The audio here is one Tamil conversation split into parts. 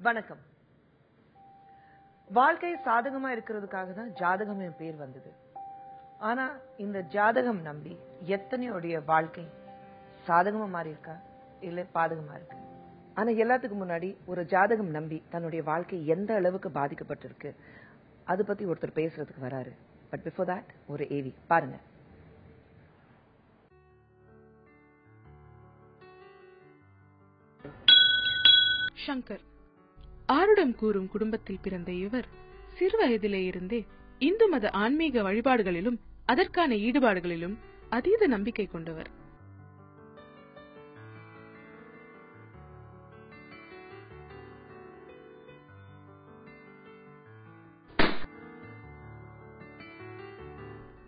வணக்கம். வாழ்க்கை சாதகமா இருக்கிறதுக்காக தான் ஜாதகம் என் பேர் வந்தது. ஆனா இந்த ஜாதகம் நம்பி எத்தனையோடைய வாழ்க்கை சாதகமா மாறி இருக்கா இல்ல பாதகமா இருக்கு? ஆனா எல்லாத்துக்கும் முன்னாடி ஒரு ஜாதகம் நம்பி தன்னுடைய வாழ்க்கை எந்த அளவுக்கு பாதிக்கப்பட்டிருக்கு அது பத்தி ஒருத்தர் பேசுறதுக்கு வராரு. பட் பிஃபோர் தட் ஒரு ஏவி பாருங்க. ஷங்கர் ஆருடம் கூறும் குடும்பத்தில் பிறந்த இவர் சிறு வயதிலே இருந்தே இந்து மத ஆன்மீக வழிபாடுகளிலும் அதற்கான ஈடுபாடுகளிலும் அதீத நம்பிக்கை கொண்டவர்.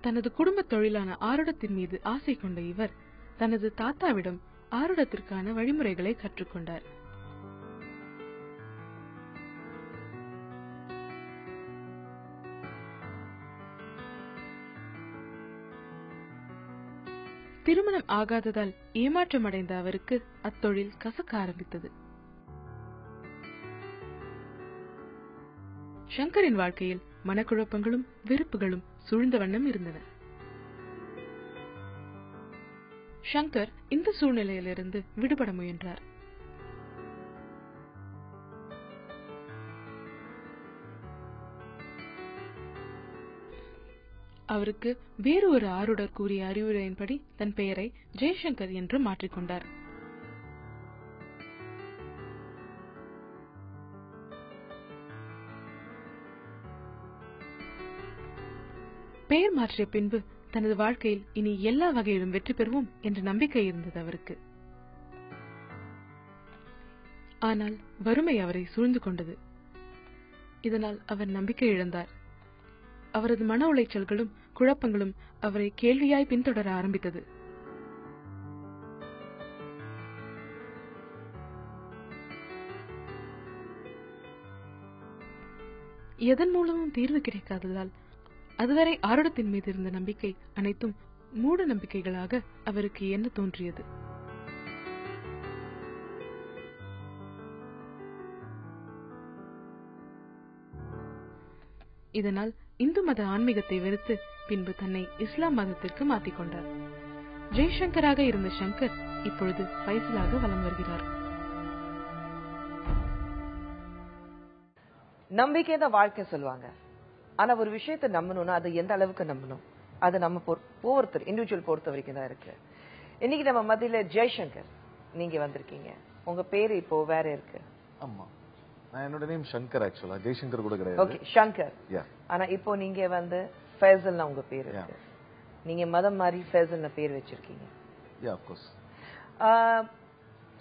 தனது குடும்ப தொழிலான ஆருடத்தின் மீது ஆசை கொண்ட இவர் தனது தாத்தாவிடம் ஆருடத்திற்கான வழிமுறைகளை கற்றுக்கொண்டார். திருமணம் ஆகாததால் ஏமாற்றமடைந்த அவருக்கு அத்தொழில் கசக்க ஆரம்பித்தது. சங்கரின் வாழ்க்கையில் மனக்குழப்பங்களும் வெறுப்புகளும் சூழ்ந்த வண்ணம் இருந்தன. சங்கர் இந்த சூழ்நிலையிலிருந்து விடுபட முயன்றார். அவருக்கு வேறு ஒரு ஆருடர் கூறிய அறிவுரையின்படி தன் பெயரை ஜெய்சங்கர் என்று மாற்றிக்கொண்டார். பெயர் மாற்றிய பின்பு தனது வாழ்க்கையில் இனி எல்லா வகையிலும் வெற்றி பெறுவோம் என்ற நம்பிக்கை இருந்தது அவருக்கு. ஆனால் வறுமை அவரை சூழ்ந்து கொண்டது. இதனால் அவர் நம்பிக்கை இழந்தார். அவரது மன உளைச்சல்களும் குழப்பங்களும் அவரை கேள்வியாய் பின்தொடர ஆரம்பித்தது. எதன் மூலமும் தீர்வு கிடைக்காததால் அதுவரை ஆருடத்தின் மீது இருந்த நம்பிக்கை அனைத்தும் மூட நம்பிக்கைகளாக அவருக்கு என்ன தோன்றியது? இதனால் இந்து மத ஆன்மீகத்தை வெறுத்து பின்பு தன்னை இஸ்லாம் மதத்திற்கு மாற்றிக்கொண்டார் ஜெய்சங்கராக இருந்த சங்கர் இப்பொழுது பைசலாக வலம் வருகிறார். நம்பிக்கை தான் வாழ்க்கை சொல்லுவாங்க. ஆனா ஒரு விஷயத்தை நம்பணும்னா அது எந்த அளவுக்கு நம்பணும்? அது நம்ம ஒவ்வொருத்தர் இண்டிவிஜுவல் பொறுத்த வரைக்கும் தான் இருக்கு. இன்னைக்கு நம்ம மத்தியில ஜெய்சங்கர் நீங்க வந்திருக்கீங்க. உங்க பேரு இப்போ வேற இருக்கு. ஆமா. நான் என்னோட நேம் சங்கர் ஆக்சுவலா ஜெய்சங்கர் கூட கிடையாது. ஓகே சங்கர். ஆனா இப்போ நீங்க வந்து ஃபேசல்னா உங்க பேர் நீங்க மதம் மாதிரி ஃபேசல்னு பேர் வச்சிருக்கீங்க. யா அஃப்கோர்ஸ் ஆஹ்,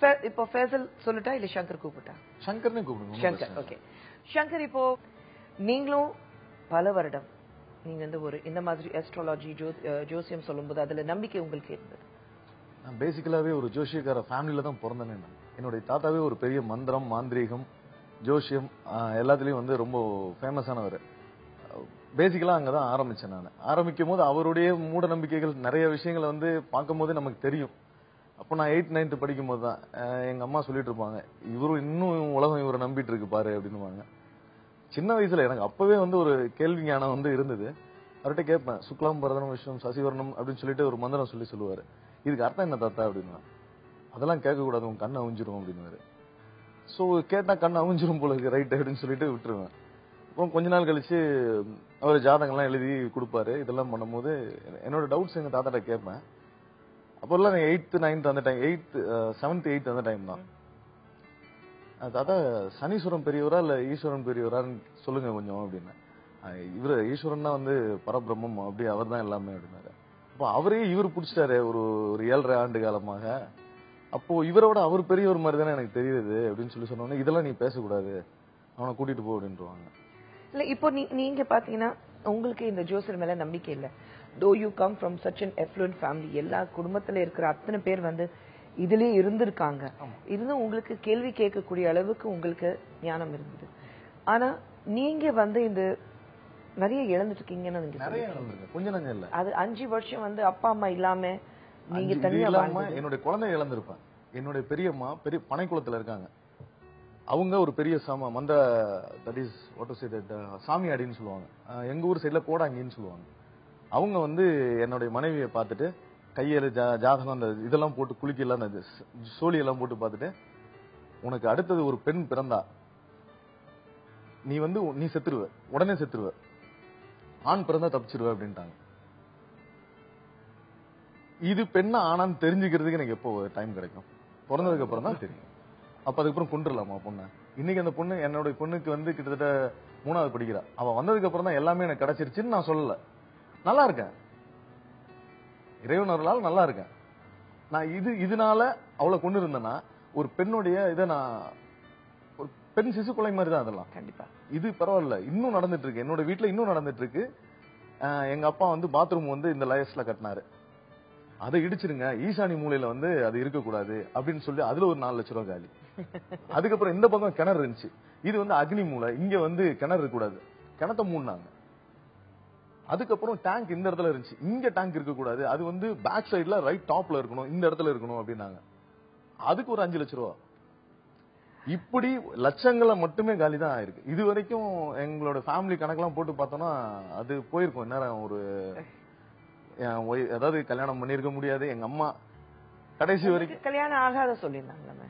ஃபே- இப்போ ஃபேசல் சொல்லட்டா இல்ல சங்கர் கூப்பிட்டா? சங்கர்னே கூப்பிடுங்க சங்கர் ஓகே சங்கர் இப்போ நீங்களும் பல வருடம் நீங்க வந்து ஒரு இந்த மாதிரி அஸ்ட்ராலஜி ஜோசியம் சொல்லும்போது அதுல நம்பிக்கை உங்களுக்கு இருந்தது. நான் பேசிக்கலாவே ஒரு ஜோஷியக்கார ஃபேமிலில தான் பிறந்தேனே என்னுடைய தாத்தாவே ஒரு பெரிய மந்திரம் மாந்திரீகம் ஜோஷியம் எல்லாத்துலேயும் வந்து ரொம்ப ஃபேமஸானவர் பேசிக்கலாக அங்கே தான் ஆரம்பித்தேன் நான். ஆரம்பிக்கும் போது அவருடைய மூட நம்பிக்கைகள் நிறைய விஷயங்களை வந்து பார்க்கும் போது நமக்கு தெரியும். அப்போ நான் எயிட் நைன்த்து படிக்கும் போது தான் எங்கள் அம்மா சொல்லிட்டு இருப்பாங்க இவரும் இன்னும் உலகம் இவரை நம்பிட்டு இருக்கு பாரு அப்படின்னுவாங்க. சின்ன வயசுல எனக்கு அப்பவே வந்து ஒரு கேள்வி ஞானம் வந்து இருந்தது. அவர்கிட்ட கேட்பேன் சுக்லாம் பரதனம் விஷ்ணம் சசிவர்ணம் அப்படின்னு சொல்லிட்டு ஒரு மந்திரம் சொல்லி சொல்லுவார். இதுக்கு அர்த்தம் என்ன தாத்தா? அப்படின்னா அதெல்லாம் கேட்கக்கூடாது உன் கண்ணை அவிஞ்சிரும் அப்படின்னு ஸோ கேட்டா கண்ணு அவிஞ்சிரும் போல இருக்கு. ரைட் அப்படின்னு சொல்லிட்டு விட்டுருவேன். அப்புறம் கொஞ்ச நாள் கழிச்சு அவர் ஜாதகம்லாம் எழுதி கொடுப்பாரு. இதெல்லாம் பண்ணும்போது என்னோட டவுட்ஸ் எங்க தாத்தாட்ட கேட்பேன். அப்போல்லாம் எயித்து நைன்த் அந்த டைம் எயித் செவன்த் எயித் அந்த டைம் தான். தாத்தா சனீஸ்வரன் பெரியவரா இல்ல ஈஸ்வரன் பெரியவரான்னு சொல்லுங்க கொஞ்சம் அப்படின்னு. இவர் இவரு ஈஸ்வரன் தான் வந்து பரபிரம்மம். அப்படி அவர் தான் எல்லாமே அப்படின்னாரு. அப்போ அவரே இவர் பிடிச்சிட்டாரு ஒரு ஒரு ஏழரை ஆண்டு காலமாக. அப்போ இவரோட அவர் பெரியவர் மாதிரி தானே எனக்கு தெரியுது அப்படின்னு சொல்லி சொன்னோன்னே இதெல்லாம் நீ பேசக்கூடாது. அவனை கூட்டிட்டு போ அப்படின்ட்டுருவாங்க இல்ல இப்போ நீ நீங்க பாத்தீங்கன்னா உங்களுக்கு இந்த ஜோசியர் மேல நம்பிக்கை இல்ல. Though you come from such an affluent family எல்லா குடும்பத்துல இருக்கிற அத்தனை பேர் வந்து இதுலயே இருந்திருக்காங்க. இருந்தும் உங்களுக்கு கேள்வி கேட்கக்கூடிய அளவுக்கு உங்களுக்கு ஞானம் இருந்தது. ஆனா நீங்க வந்து இந்த நிறைய இழந்துட்டு இருக்கீங்கன்னு கொஞ்சம் அது அஞ்சு வருஷம் வந்து அப்பா அம்மா இல்லாம நீங்க தனியா. என்னுடைய குழந்தை இழந்திருப்பேன். என்னுடைய பெரியம்மா பெரிய பனைக்குளத்துல இருக்காங்க. அவங்க ஒரு பெரிய சாம மந்த that is what to say that சாமியாடின்னு சொல்லுவாங்க. எங்க ஊர் சைடுல கோடாங்கின்னு சொல்லுவாங்க. அவங்க வந்து என்னுடைய மனைவியை பார்த்துட்டு கையில ஜாதகம் அந்த இதெல்லாம் போட்டு குளிக்கலாம் அந்த சோழி எல்லாம் போட்டு பார்த்துட்டு உனக்கு அடுத்தது ஒரு பெண் பிறந்தா. நீ வந்து நீ செத்துருவ. உடனே செத்துருவ. ஆண் பிறந்தா தப்பிச்சிருவ அப்படின்ட்டாங்க. இது பெண்ணா ஆணான்னு தெரிஞ்சுக்கிறதுக்கு எனக்கு எப்போ டைம் கிடைக்கும்? பிறந்ததுக்கு அப்புறம் தான் தெரியும். அப்ப அதுக்கப்புறம் கொண்டுடலாமா பொண்ணை? இன்னைக்கு அந்த பொண்ணு என்னோட பொண்ணுக்கு வந்து கிட்டத்தட்ட மூணாவது படிக்கிறா. அவ வந்ததுக்கு அப்புறம் தான் எல்லாமே எனக்கு கிடைச்சிருச்சுன்னு நான் சொல்லல. நல்லா இருக்கேன். இறைவன் அருளால் நல்லா இருக்கேன். நான் இது இதனால அவளை கொண்டு இருந்தேன்னா ஒரு பெண்ணுடைய இதை நான் ஒரு பெண் சிசு கொலை மாதிரி தான் அதெல்லாம். கண்டிப்பா. இது பரவாயில்ல. இன்னும் நடந்துட்டு இருக்கு. என்னோட வீட்ல இன்னும் நடந்துட்டு இருக்கு. எங்க அப்பா வந்து பாத்ரூம் வந்து இந்த லயர்ஸ்ல கட்டினாரு. அதை இடிச்சிருங்க ஈசானி மூலையில வந்து அது இருக்கக்கூடாது அப்படின்னு சொல்லி அதுல ஒரு நாலு லட்ச ரூபாய் காலி. அதுக்கப்புறம் இந்த பக்கம் கிணறு இருந்துச்சு. இது வந்து அக்னி மூலை இங்க வந்து கிணறு இருக்கக்கூடாது. கிணத்த மூடினாங்க. அதுக்கப்புறம் டேங்க் இந்த இடத்துல இருந்துச்சு. இங்க டேங்க் இருக்கக்கூடாது. அது வந்து பேக் சைடுல ரைட் டாப்ல இருக்கணும் இந்த இடத்துல இருக்கணும் அப்படின்னாங்க. அதுக்கு ஒரு அஞ்சு லட்ச ரூபா. இப்படி லட்சங்களை மட்டுமே காலி தான் ஆயிருக்கு. இது வரைக்கும் எங்களோட ஃபேமிலி கணக்கெல்லாம் போட்டு பார்த்தோம்னா அது போயிருக்கும். நேரம் ஒரு என் அதாவது கல்யாணம் பண்ணிருக்க முடியாது. எங்க அம்மா கடைசி வரைக்கும் கல்யாணம் ஆகாத சொல்லியிருந்தாங்களே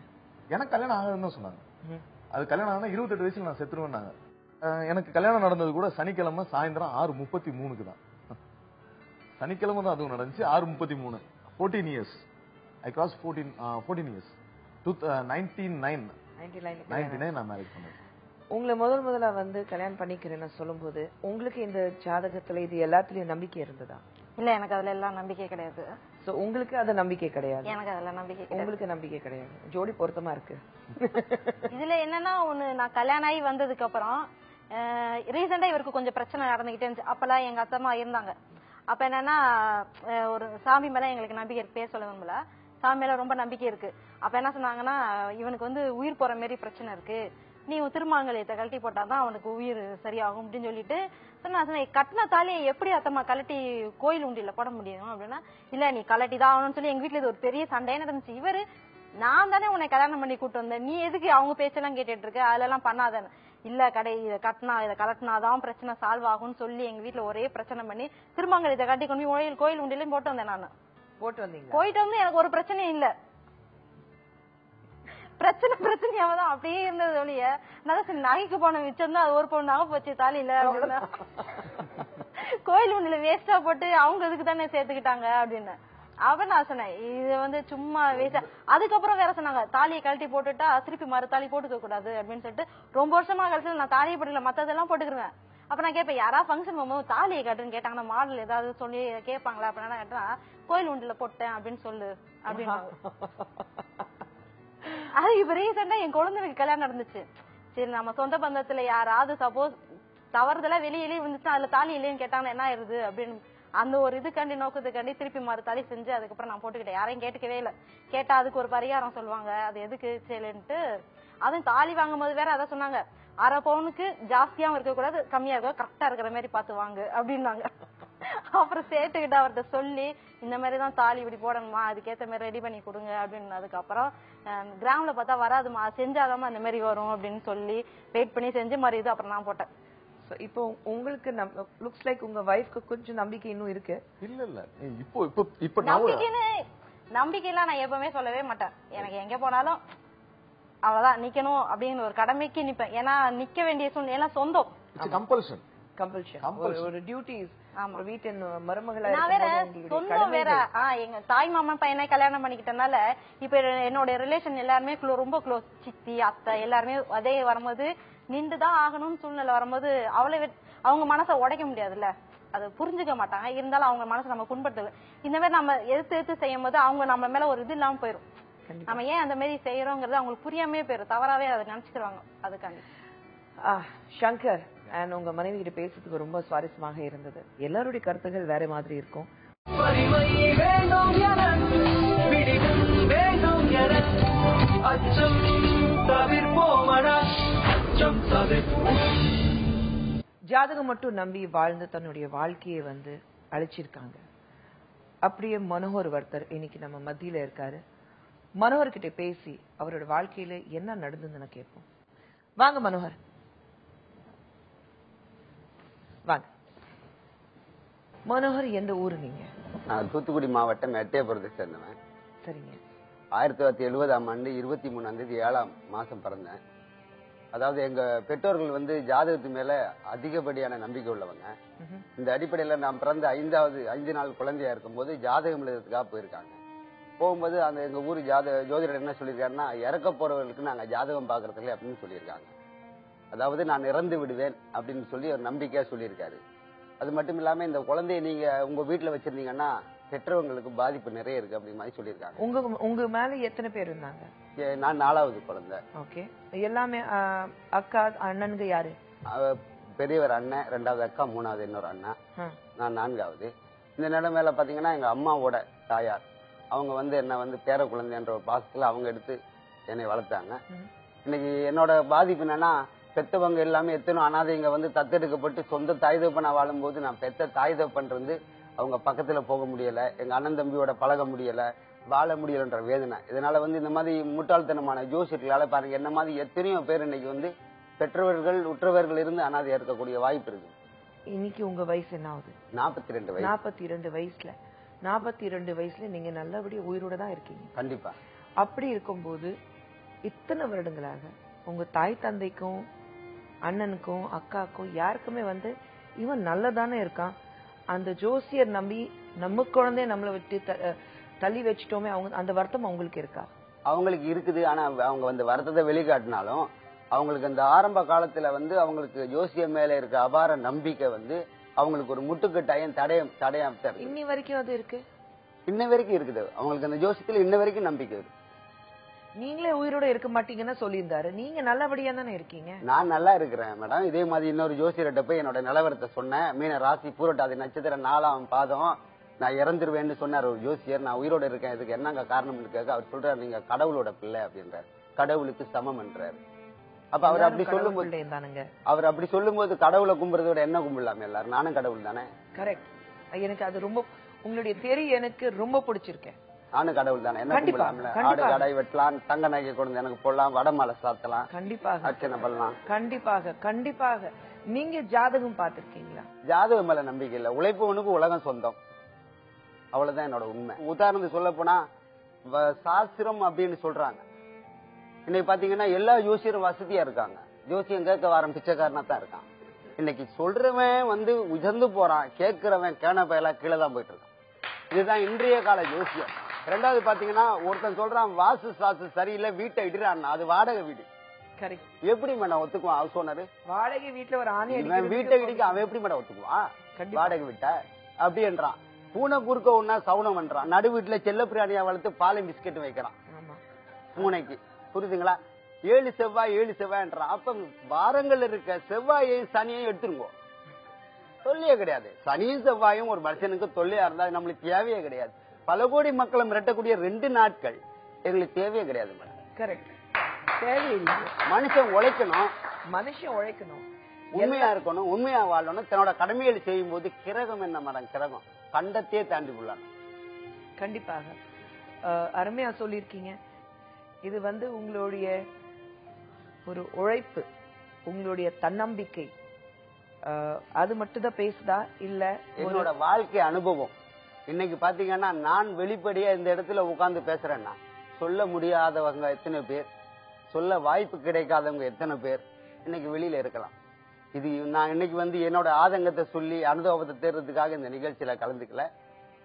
எனக்கு கல்யாணம் ஆகுதுன்னு தான் சொன்னாங்க. அது கல்யாணம் ஆனா இருபத்தெட்டு வயசுல நான் செத்துருவேன்னாங்க. எனக்கு கல்யாணம் நடந்தது கூட சனிக்கிழமை சாயந்தரம் ஆறு முப்பத்தி மூணுக்கு தான். சனிக்கிழமை தான் அதுவும் நடந்துச்சு. ஆறு முப்பத்தி மூணு. Fourteen years I cross fourteen fourteen years to nineteen ninety nine nine நான் மேரேஜ் பண்ணேன். உங்களை முதல் முதல்ல வந்து கல்யாணம் பண்ணிக்கிறேன்னு சொல்லும்போது உங்களுக்கு இந்த ஜாதகத்துல இது எல்லாத்துலயும் நம்பிக்கை இருந்ததா? இல்ல எனக்கு அதுல எல்லாம் நம்பிக்கை கிடையாது. சோ உங்களுக்கு அது நம்பிக்கை கிடையாது. எனக்கு அதுல நம்பிக்கை உங்களுக்கு நம்பிக்கை கிடையாது. ஜோடி பொருத்தமா இருக்கு. இதுல என்னன்னா ஒண்ணு நான் கல்யாணம் ஆகி வந்ததுக்கு அப்புறம் ரீசெண்டா இவருக்கு கொஞ்சம் பிரச்சனை நடந்துகிட்டே இருந்துச்சு. அப்பெல்லாம் எங்க அத்தம்மா இருந்தாங்க. அப்ப என்னன்னா ஒரு சாமி மேல எங்களுக்கு நம்பிக்கை இருக்கு. பேர் சொல்ல விரும்பல. சாமி மேல ரொம்ப நம்பிக்கை இருக்கு. அப்ப என்ன சொன்னாங்கன்னா இவனுக்கு வந்து உயிர் போற மாதிரி பிரச்சனை இருக்கு. நீ திருமாங்கல்யத்தை கழட்டி போட்டாதான் அவனுக்கு உயிர் சரியாகும் அப்படின்னு சொல்லிட்டு நான் சொன்னேன் கட்டின தாலியை எப்படி அத்தம்மா கழட்டி கோயில் உண்டியில போட முடியும்? அப்படின்னா இல்ல நீ கழட்டி தான் ஆகணும்னு சொல்லி எங்க வீட்டுல இது ஒரு பெரிய சண்டையே நடந்துச்சு இவரு நான் தானே உன்னை கல்யாணம் பண்ணி கூட்டு வந்தேன். நீ எதுக்கு அவங்க பேச்செல்லாம் கேட்டுட்டு இருக்க? அதுல எல்லாம் பண்ணாதேன்னு இல்ல கடை இதை கட்டினா இதை கலட்டினாதான் பிரச்சனை சால்வ் ஆகும்னு சொல்லி எங்க வீட்டுல ஒரே பிரச்சனை பண்ணி திருமங்கல் இதை கட்டி கொண்டு போய் கோயில் உண்டியிலையும் போட்டு வந்தேன் நான். போட்டு வந்தீங்களா? போயிட்டு வந்து எனக்கு ஒரு பிரச்சனையும் இல்ல. பிரச்சனை பிரச்சனையாவ தான் அப்படியே இருந்தது ஒழிய நான் சரி நகைக்கு போன மிச்சம் தான் அது ஒரு பொண்ணு நகை போச்சு தாலியில அப்படின்னா. கோயில் ஒண்ணுல வேஸ்டா போட்டு அவங்க இதுக்கு தானே சேர்த்துக்கிட்டாங்க அப்படின்னு. அவ நான் சொன்னேன் இது வந்து சும்மா வேஸ்ட் அதுக்கப்புறம் வேற சொன்னாங்க தாலியை கழட்டி போட்டுட்டா திருப்பி மறு தாலி போட்டுக்க கூடாது அப்படின்னு சொல்லிட்டு ரொம்ப வருஷமா கழிச்சு நான் தாலியை போட்டுக்கல மத்ததெல்லாம் போட்டுக்கிருவேன். அப்ப நான் கேட்பேன் யாரா ஃபங்க்ஷன் போகும்போது தாலியை கட்டுன்னு கேட்டாங்கன்னா மாடல் ஏதாவது சொல்லி கேட்பாங்களா? அப்படின்னா கேட்டா கோயில் உண்டில போட்டேன் அப்படின்னு சொல்லு அப்படின்னு. அது இப்ப ரீசெண்டா என் குழந்தைக்கு கல்யாணம் நடந்துச்சு. சரி நம்ம சொந்த பந்தத்துல யாராவது சப்போஸ் தவறுதலா வெளியிலேயே வந்துச்சுன்னா அதுல தாலி இல்லைன்னு கேட்டாங்கன்னா என்ன ஆயிருது அப்படின்னு அந்த ஒரு இதுக்காண்டி நோக்கத்துக்காண்டி திருப்பி மறு தாலி செஞ்சு அதுக்கப்புறம் நான் போட்டுக்கிட்டேன். யாரையும் கேட்டுக்கவே இல்ல. கேட்டா அதுக்கு ஒரு பரிகாரம் சொல்லுவாங்க. அது எதுக்கு சரின்ட்டு அதுவும் தாலி வாங்கும் போது வேற அதான் சொன்னாங்க. அரை பவுனுக்கு ஜாஸ்தியாவும் இருக்க கூடாது கம்மியா இருக்க கரெக்டா இருக்கிற மாதிரி பார்த்து வாங்கு அப்படின்னாங்க. அப்புறம் சேட்டுக்கிட்ட அவர்கிட்ட சொல்லி இந்த மாதிரி தான் தாலி இப்படி போடணுமா அதுக்கேத்த மாதிரி ரெடி பண்ணி கொடுங்க அப்படின்னதுக்கு அப்புறம் கிராம்ல பார்த்தா வராதுமா செஞ்சாதாம்மா அந்த மாதிரி வரும் அப்படின்னு சொல்லி வெயிட் பண்ணி செஞ்சு மாதிரி இது அப்புறம் நான் போட்டேன். இப்போ உங்களுக்கு லுக்ஸ் லைக் உங்க வைஃப்க்கு கொஞ்சம் நம்பிக்கை இன்னும் இருக்கு. இல்ல இல்ல. இப்போ இப்போ இப்போ நான் நம்பிக்கைன்னு நம்பிக்கையெல்லாம் நான் எப்பவுமே சொல்லவே மாட்டேன். எனக்கு எங்க போனாலும் அவ்வளவுதான் நிக்கணும் அப்படின்னு ஒரு கடமைக்கு நிப்பேன். ஏன்னா நிக்க வேண்டிய சூழ்நிலை சொந்தம். It's compulsion compulsion Compulsion. ஒரு டியூட்டிஸ் ஆமா. ஒரு வீட்டின் மருமகளா நான் வேற சொந்தம் வேற. எங்க தாய் மாமன் பையனை கல்யாணம் பண்ணிக்கிட்டனால இப்ப என்னோட ரிலேஷன் எல்லாருமே ரொம்ப க்ளோஸ் சித்தி அத்தை எல்லாருமே அதே வரும்போது நின்றுதான் ஆகணும்னு சூழ்நிலை வரும்போது அவளை அவங்க மனசை உடைக்க முடியாதுல்ல. அது புரிஞ்சுக்க மாட்டாங்க. இருந்தாலும் அவங்க மனசை நம்ம புண்படுத்தல. இந்த மாதிரி நம்ம எதிர்த்து எதிர்த்து செய்யும் போது அவங்க நம்ம மேல ஒரு இது இல்லாம போயிரும். நம்ம ஏன் அந்த மாதிரி செய்யறோங்கிறது அவங்களுக்கு புரியாமே போயிரும். தவறாவே அதை நினைச்சுக்கிறாங்க. அதுக்காண்டி. சங்கர் and உங்க மனைவி கிட்ட பேசுறதுக்கு ரொம்ப சுவாரஸ்யமாக இருந்தது. எல்லாருடைய கருத்துகள் வேற மாதிரி இருக்கும். ஜாதகம் மட்டும் நம்பி வாழ்ந்து தன்னுடைய வாழ்க்கையை வந்து அழிச்சிருக்காங்க. அப்படியே மனோகர் வர்த்தர் இன்னைக்கு நம்ம மத்தியில இருக்காரு. மனோகர் கிட்ட பேசி அவரோட வாழ்க்கையில என்ன நடந்ததுன்னு கேட்போம். வாங்க மனோகர். வாங்க. மனோகர் எந்த ஊரு நீங்க? நான் தூத்துக்குடி மாவட்டம் எட்டயபுரத்தை சேர்ந்தவன். சரிங்க. ஆயிரத்தி தொள்ளாயிரத்தி எழுபதாம் ஆண்டு இருபத்தி மூணாம் தேதி ஏழாம் மாசம் பிறந்தேன். அதாவது எங்க பெற்றோர்கள் வந்து ஜாதகத்து மேல அதிகப்படியான நம்பிக்கை உள்ளவங்க. இந்த அடிப்படையில நான் பிறந்த ஐந்தாவது ஐந்து நாள் குழந்தையா இருக்கும்போது ஜாதகம் எழுதுறதுக்காக போயிருக்காங்க. போகும்போது அந்த எங்க ஊர் ஜாத ஜோதிடர் என்ன சொல்லியிருக்காருன்னா இறக்க போறவர்களுக்கு நாங்க ஜாதகம் பாக்குறதுல அப்படின்னு சொல்லியிருக்காங்க. அதாவது நான் இறந்து விடுவேன் அப்படின்னு சொல்லி ஒரு நம்பிக்கையா சொல்லியிருக்காரு. அது மட்டும் இல்லாம இந்த குழந்தைய நீங்க உங்க வீட்டுல வச்சிருந்தீங்கன்னா பெற்றவங்களுக்கு பாதிப்பு நிறைய இருக்கு அப்படி மாதிரி சொல்லியிருக்காங்க. உங்க உங்க மேல எத்தனை பேர் இருந்தாங்க? நான் நாலாவது குழந்தை. ஓகே. எல்லாமே அக்கா அண்ணனுங்க யாரு? பெரியவர் அண்ணன் ரெண்டாவது அக்கா மூணாவது இன்னொரு அண்ணன். நான் நான்காவது. இந்த நிலைமையில பாத்தீங்கன்னா எங்க அம்மாவோட தாயார் அவங்க வந்து என்ன வந்து பேர குழந்தைன்ற ஒரு பாசத்துல அவங்க எடுத்து என்னை வளர்த்தாங்க. இன்னைக்கு என்னோட பாதிப்பு என்னன்னா பெத்தவங்க எல்லாமே எத்தனை அனாதைங்க வந்து தத்தெடுக்கப்பட்டு சொந்த தாய் தகப்பனா வாழும்போது நான் பெத்த தாய் தகப்பன் இருந்து அவங்க பக்கத்துல போக முடியல எங்க அண்ணன் தம்பியோட பழக முடியல வாழ முடியலன்ற வேதனை. இதனால வந்து இந்த மாதிரி முட்டாள்தனமான ஜோசியர்களால பாருங்க என்ன மாதிரி எத்தனையோ பேர் இன்னைக்கு வந்து பெற்றவர்கள் உற்றவர்கள் இருந்து அனாதையா இருக்கக்கூடிய வாய்ப்பு இருக்கு இன்னைக்கு உங்க வயசு என்ன ஆகுது? நாற்பத்தி ரெண்டு வயசு. நாற்பத்தி ரெண்டு வயசுல. நாற்பத்தி ரெண்டு வயசுல நீங்க நல்லபடியா உயிரோட தான் இருக்கீங்க. கண்டிப்பா. அப்படி இருக்கும்போது இத்தனை வருடங்களாக உங்க தாய் தந்தைக்கும் அண்ணனுக்கும் அக்காக்கும் யாருக்குமே வந்து இவன் நல்லதானே இருக்கான். அந்த ஜோசியர் நம்பி நம்ம குழந்தைய நம்மளை விட்டு தள்ளி வச்சுட்டோமே அவங்க அந்த வருத்தம் அவங்களுக்கு இருக்கா? அவங்களுக்கு இருக்குது. ஆனா அவங்க வந்து வருத்தத்தை வெளிக்காட்டினாலும் அவங்களுக்கு அந்த ஆரம்ப காலத்துல வந்து அவங்களுக்கு ஜோசியம் மேல இருக்க அபார நம்பிக்கை வந்து அவங்களுக்கு ஒரு முட்டுக்கட்டாயம் தடயம் தடையம் இன்னி வரைக்கும் அது இருக்கு? இன்ன வரைக்கும் இருக்குது. அவங்களுக்கு அந்த ஜோசியத்துல இன்ன வரைக்கும் நம்பிக்கை இருக்கு. நீங்களே உயிரோட இருக்க மாட்டீங்கன்னு சொல்லியிருந்தாரு. நீங்க நல்லபடியா தானே இருக்கீங்க? நான் நல்லா இருக்கிறேன் மேடம். இதே மாதிரி இன்னொரு ஜோசியர்கிட்ட போய் என்னோட நிலவரத்தை சொன்னேன். மீன ராசி பூரட்டாதி நட்சத்திரம் நாலாம் பாதம். நான் இறந்துருவேன்னு சொன்னார் ஒரு ஜோசியர். நான் உயிரோட இருக்கேன். இதுக்கு என்னங்க காரணம்னு கேட்க அவர் சொல்றாரு நீங்க கடவுளோட பிள்ளை அப்படின்றார். கடவுளுக்கு சமம் என்றார். அப்ப அவர் அப்படி சொல்லும் போது தானுங்க. அவர் அப்படி சொல்லும்போது கடவுளை கும்பிடுறத விட என்ன கும்பிடலாமே எல்லாரும்? நானும் கடவுள் தானே? கரெக்ட் எனக்கு அது ரொம்ப உங்களுடைய தெரி எனக்கு ரொம்ப பிடிச்சிருக்கேன் நானும் கடவுள் தானே. என்ன கும்பிடலாம்ல? ஆடு. கடை வெட்டலாம் தங்க நகை கொண்டு எனக்கு போடலாம் வடமாலை சாத்தலாம் கண்டிப்பாக. அர்ச்சனை பண்ணலாம். கண்டிப்பாக கண்டிப்பாக. நீங்க ஜாதகம் பார்த்திருக்கீங்களா? ஜாதகம் மேல நம்பிக்கை இல்ல. உழைப்பவனுக்கு உலகம் சொந்தம். அவ்வளவுதான் என்னோட உண்மை. உதாரணத்துக்கு சொல்ல போனா சாஸ்திரம் அப்படின்னு சொல்றாங்க. இன்னைக்கு பாத்தீங்கன்னா எல்லா ஜோசியரும் வசதியா இருக்காங்க. ஜோசியம் கேட்க வாரம் பிச்சைக்காரனா தான் இருக்கான். இன்னைக்கு சொல்றவன் வந்து உயர்ந்து போறான் கேட்கிறவன் கேன பயலா கீழே தான் போயிட்டு இருக்கான். இதுதான் இன்றைய கால ஜோசியம். ரெண்டாவது பாத்தீங்கன்னா ஒருத்தன் சொல்றான் வாசு சாசு சரியில்லை வீட்டை இடுறான் அது வாடகை வீடு. எப்படி மேடம் ஒத்துக்குவான்? ஹவுஸ் ஓனர் வாடகை வீட்டுல ஒரு ஆணை வீட்டை இடிக்க அவன் எப்படி மேடம் ஒத்துக்குவான். வாடகை விட்ட. அப்படின்றான் பூனை குறுக்க ஒன்னா சவுனம் பண்றான் நடு வீட்டுல செல்ல பிராணியா வளர்த்து பாலும் பிஸ்கட் வைக்கிறான். பூனைக்கு. புரியுதுங்களா? ஏழு செவ்வாய் ஏழு செவ்வாய்ன்றான் அப்ப வாரங்கள் இருக்க செவ்வாயையும் சனியையும் எடுத்துருங்கோ. தொல்லையே கிடையாது. சனியும் செவ்வாயும் ஒரு மனுஷனுக்கு தொல்லையா இருந்தா நம்மளுக்கு தேவையே கிடையாது. பல கோடி மக்களை மிரட்டக்கூடிய ரெண்டு நாட்கள் எங்களுக்கு தேவையே கிடையாது மேடம். கரெக்ட் தேவையில்லை. மனுஷன் உழைக்கணும். மனுஷன் உழைக்கணும். உண்மையா இருக்கணும் உண்மையா வாழணும் தன்னோட கடமைகளை செய்யும் போது கிரகம் என்ன மேடம்? கிரகம். கண்டத்தையே தாண்டி கொள்ளணும் கண்டிப்பாக. அருமையா சொல்லியிருக்கீங்க. இது வந்து உங்களுடைய ஒரு உழைப்பு உங்களுடைய தன்னம்பிக்கை. அது மட்டும் தான் பேசுதா? இல்ல என்னோட வாழ்க்கை அனுபவம். இன்னைக்கு பாத்தீங்கன்னா நான் வெளிப்படையா இந்த இடத்துல உட்கார்ந்து பேசுறேன்னா சொல்ல முடியாதவங்க எத்தனை பேர்? சொல்ல வாய்ப்பு கிடைக்காதவங்க எத்தனை பேர்? இன்னைக்கு வெளியில இருக்கலாம். இது நான் இன்னைக்கு வந்து என்னோட ஆதங்கத்தை சொல்லி அனுபவத்தை தேர்றதுக்காக இந்த நிகழ்ச்சியில கலந்துக்கல.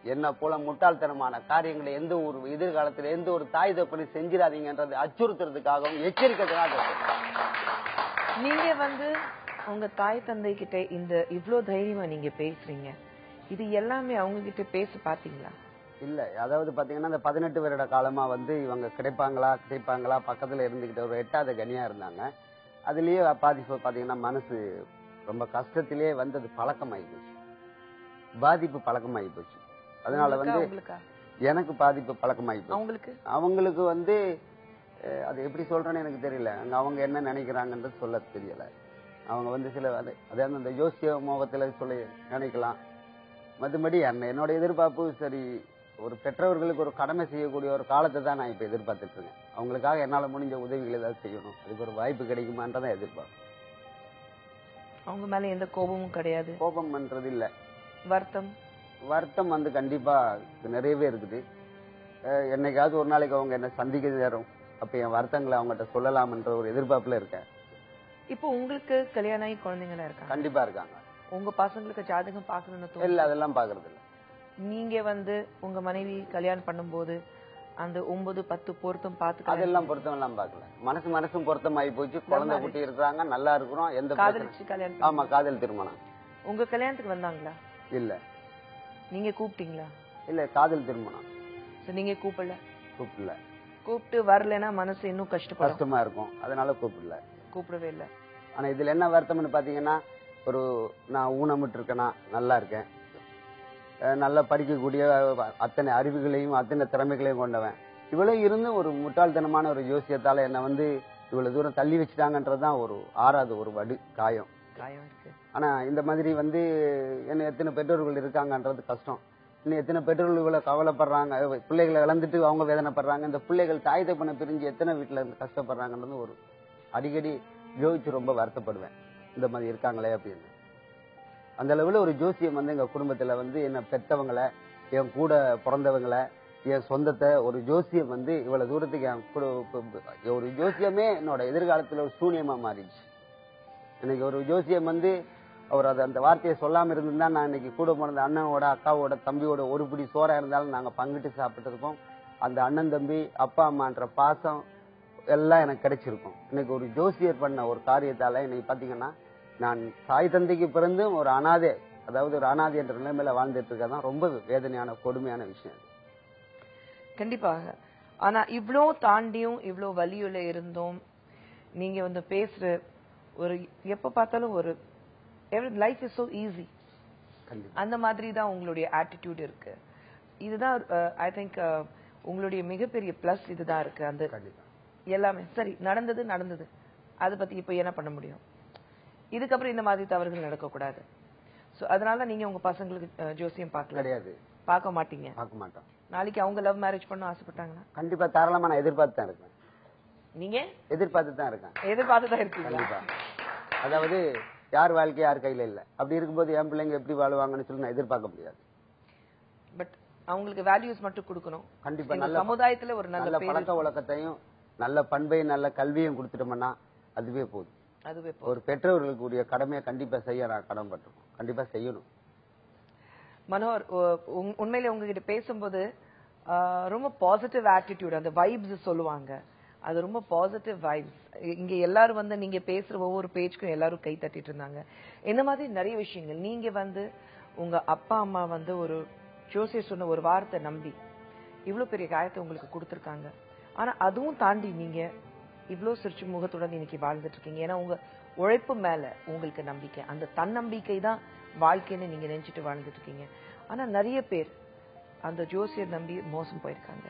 என்ன போல முட்டாள்தனமான காரியங்களை எந்த ஒரு எதிர்காலத்துல எந்த ஒரு தாய் தப்பனை செஞ்சிடாதீங்கன்றது அச்சுறுத்துறதுக்காகவும் எச்சரிக்கிறதுக்காக நீங்க வந்து உங்க தாய் தந்தை கிட்ட இந்த இவ்வளவு தைரியமா நீங்க பேசுறீங்க. இது எல்லாமே அவங்க கிட்ட பேச பாத்தீங்களா இல்ல அதாவது பாத்தீங்கன்னா இந்த பதினெட்டு வருட காலமா வந்து இவங்க கிடைப்பாங்களா கிடைப்பாங்களா பக்கத்துல இருந்துகிட்ட ஒரு எட்டாத கனியா இருந்தாங்க. அதுலயே பாதிப்பு பாத்தீங்கன்னா மனசு ரொம்ப கஷ்டத்திலேயே வந்து அது பழக்கமாயி போச்சு. பாதிப்பு பழக்கமாயி போச்சு. அதனால வந்து எனக்கு பாதிப்பு பழக்கமாயி போச்சு. அவங்களுக்கு? அவங்களுக்கு வந்து அது எப்படி சொல்றேன்னு எனக்கு தெரியல. அங்க அவங்க என்ன நினைக்கிறாங்கன்றது சொல்ல தெரியல. அவங்க வந்து சில அது அதாவது அந்த ஜோசிய மோகத்துல சொல்ல நினைக்கலாம். மற்றபடி என்ன என்னோட எதிர்பார்ப்பு சரி ஒரு பெற்றவர்களுக்கு ஒரு கடமை செய்யக்கூடிய ஒரு காலத்தை தான் நான் இப்ப எதிர்பார்த்துட்டு இருக்கேன் அவங்களுக்காக என்னால முடிஞ்ச உதவிகள் ஏதாவது செய்யணும். அதுக்கு ஒரு வாய்ப்பு கிடைக்குமான்றதான் எதிர்பார்ப்பேன். அவங்க மேல எந்த கோபமும் கிடையாது. கோபம் பண்றது இல்ல வருத்தம்? வருத்தம் வந்து கண்டிப்பா நிறையவே இருக்குது. என்னைக்காவது ஒரு நாளைக்கு அவங்க என்ன சந்திக்க நேரம். அப்ப என் வருத்தங்களை அவங்ககிட்ட சொல்லலாம்ன்ற ஒரு எதிர்பார்ப்புல இருக்கேன். இப்போ உங்களுக்கு கல்யாணம் ஆகி குழந்தைங்களா இருக்காங்க? கண்டிப்பா இருக்காங்க. உங்க பசங்களுக்கு ஜாதகம் பாக்கணும்னு இல்ல அதெல்லாம் பாக்குறது இல்ல நீங்க வந்து உங்க மனைவி கல்யாணம் பண்ணும்போது அந்த ஒன்பது பத்து பொருத்தம் பார்த்து அதெல்லாம் பொருத்தம் எல்லாம் பாக்கல மனசு மனசும் பொருத்தம் ஆகி போச்சு குழந்தை. குட்டி இருக்கிறாங்க நல்லா இருக்கிறோம் எந்த காதலிச்சு கல்யாணம் ஆமா காதல் திருமணம். உங்க கல்யாணத்துக்கு வந்தாங்களா? இல்ல. நீங்க கூப்பிட்டீங்களா? இல்ல காதல் திருமணம். நீங்க கூப்பிடல. கூப்பிடல. கூப்பிட்டு வரலைன்னா மனசு இன்னும் கஷ்டப்படும். கஷ்டமா இருக்கும். அதனால கூப்பிடல. கூப்பிடவே இல்ல. ஆனா இதுல என்ன வருத்தம்னு பாத்தீங்கன்னா ஒரு நான் ஊனமிட்டு இருக்கேனா நல்லா இருக்கேன். நல்லா படிக்கக்கூடிய அத்தனை அறிவுகளையும் அத்தனை திறமைகளையும் கொண்டவன். இவ்வளவு இருந்தும் ஒரு முட்டாள்தனமான ஒரு யோசியத்தால என்னை வந்து இவ்வளவு தூரம் தள்ளி வச்சுட்டாங்கன்றதுதான் ஒரு ஆறாவது ஒரு வடு காயம். ஆனா இந்த மாதிரி வந்து என்ன எத்தனை பெற்றோர்கள் இருக்காங்கன்றது கஷ்டம். இன்னும் எத்தனை பெற்றோர்கள் இவ்வளவு கவலைப்படுறாங்க பிள்ளைகளை இழந்துட்டு அவங்க வேதனைப்படுறாங்க இந்த பிள்ளைகள் தாய் தப்பனை பிரிஞ்சு எத்தனை வீட்டுல இருந்து கஷ்டப்படுறாங்கன்றது ஒரு அடிக்கடி யோசிச்சு ரொம்ப வருத்தப்படுவேன். இந்த மாதிரி இருக்காங்களே அப்படின்னு. அந்த அளவுல ஒரு ஜோசியம் வந்து எங்க குடும்பத்துல வந்து என்னை பெற்றவங்களை என் கூட பிறந்தவங்களை என் சொந்தத்தை ஒரு ஜோசியம் வந்து இவ்வளவு தூரத்துக்கு என் கூட ஒரு ஜோசியமே என்னோட எதிர்காலத்துல ஒரு சூனியமா மாறிடுச்சு. எனக்கு ஒரு ஜோசியம் வந்து அவர் அதை அந்த வார்த்தையை சொல்லாமல் இருந்தா நான் இன்னைக்கு கூட பிறந்த அண்ணனோட அக்காவோட தம்பியோட ஒரு பிடி சோறா இருந்தாலும் நாங்க பங்கிட்டு சாப்பிட்டு இருக்கோம் அந்த அண்ணன் தம்பி அப்பா அம்மான்ற பாசம் எல்லாம் எனக்கு கிடைச்சிருக்கும். இன்னைக்கு ஒரு ஜோசியர் பண்ண ஒரு காரியத்தால இன்னைக்கு பாத்தீங்கன்னா நான் தாய் தந்தைக்கு பிறந்தும் ஒரு அனாதை அதாவது ஒரு அனாதை என்ற நிலைமையில வாழ்ந்துட்டு இருக்கதான் ரொம்ப வேதனையான கொடுமையான விஷயம் கண்டிப்பாக. ஆனா இவ்ளோ தாண்டியும் இவ்ளோ வலியுல இருந்தோம் நீங்க வந்து பேசுற ஒரு எப்ப பார்த்தாலும் ஒரு லைஃப் இஸ் so ஈஸி அந்த மாதிரி தான் உங்களுடைய ஆட்டிடியூட் இருக்கு. இதுதான் ஐ திங்க் உங்களுடைய மிகப்பெரிய பிளஸ் இதுதான் இருக்கு. அந்த கண்டிப்பா. எல்லாமே. சரி நடந்தது நடந்தது. அதை பத்தி இப்ப என்ன பண்ண முடியும்? இதுக்கப்புறம் இந்த மாதிரி தவறுகள் நடக்கக்கூடாது. சோ அதனால நீங்க உங்க பசங்களுக்கு ஜோசியம் பார்க்கல. கிடையாது. பார்க்க மாட்டீங்க. பார்க்க மாட்டோம். நாளைக்கு அவங்க லவ் மேரேஜ் பண்ண ஆசைப்பட்டாங்கன்னா கண்டிப்பா தாராளமா நான் எதிர்பார்த்து தான் இருக்கேன். நீங்க? எதிர்பார்த்து தான் இருக்கேன். எதிர்பார்த்து தான் இருக்கீங்களா? கண்டிப்பா. அதாவது யார் வாழ்க்கை யார் கையில இல்ல. அப்படி இருக்கும்போது என் பிள்ளைங்க எப்படி வாழ்வாங்கன்னு சொல்லி நான் எதிர்பார்க்க முடியாது. பட் அவங்களுக்கு வேல்யூஸ் மட்டும் கொடுக்கணும். கண்டிப்பா நல்ல சமுதாயத்துல ஒரு நல்ல பழக்க வழக்கத்தையும் நல்ல பண்பையும் நல்ல கல்வியும் கொடுத்துட்டோம்னா அதுவே போதும். அதுவே. ஒரு பெற்றோர்களுக்கு உரிய கடமையை கண்டிப்பா செய்ய நான் கடமைப்பட்டிருக்கோம். கண்டிப்பா செய்யணும். உண்- உண்மையிலே உங்ககிட்ட பேசும்போது ரொம்ப பாசிட்டிவ் ஆட்டிடியூட் அந்த வைப்ஸ் சொல்லுவாங்க. அது ரொம்ப பாசிட்டிவ் வைப்ஸ் இங்க எல்லாரும் வந்து நீங்க பேசுற ஒவ்வொரு பேஜ்க்கும் எல்லாரும் கை தட்டிட்டு இருந்தாங்க. இந்த மாதிரி நிறைய விஷயங்கள். நீங்க வந்து உங்க அப்பா அம்மா வந்து ஒரு ஜோசியர் சொன்ன ஒரு வார்த்தை நம்பி இவ்வளவு பெரிய காயத்தை உங்களுக்கு கொடுத்துருக்காங்க. ஆனா அதுவும் தாண்டி நீங்க இவ்ளோ சிரிச்சு முகத்துடன் இன்னைக்கு வாழ்ந்துட்டு இருக்கீங்க ஏன்னா உங்க உழைப்பு மேல உங்களுக்கு நம்பிக்கை. அந்த தன்னம்பிக்கை தான் வாழ்க்கைன்னு நீங்க நினைச்சிட்டு வாழ்ந்துட்டு இருக்கீங்க ஆனா நிறைய பேர் அந்த ஜோசியர் நம்பி மோசம் போயிருக்காங்க.